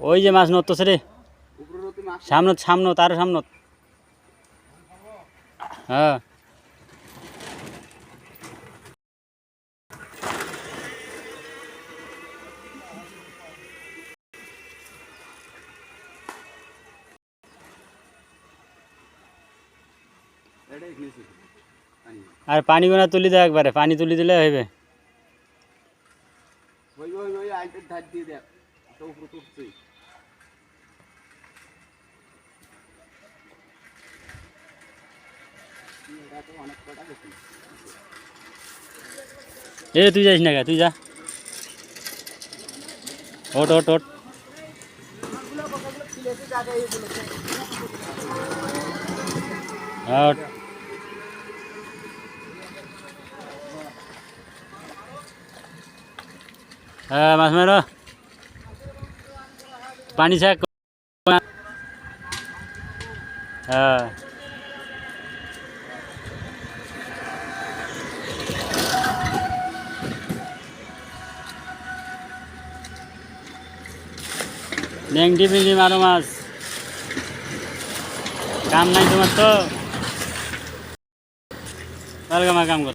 ওই যে মাছ নড়তেছে রে। সামনত সামনত, আরও সামনত। হ্যাঁ। আর পানি গোনা তুলি দাও একবারে, পানি তুলি দিলে হইবে। দেখ তো উপরে তুলছেই এ, তুই যাইস না তুই যা। ওট ওট ওট ওঠ। হ্যাঁ মাছ মারো। ছাক হ্যাঁ। ন্যাংটি পিংটি মারো মাছ। কাম নাই তোমার তো? কাম কর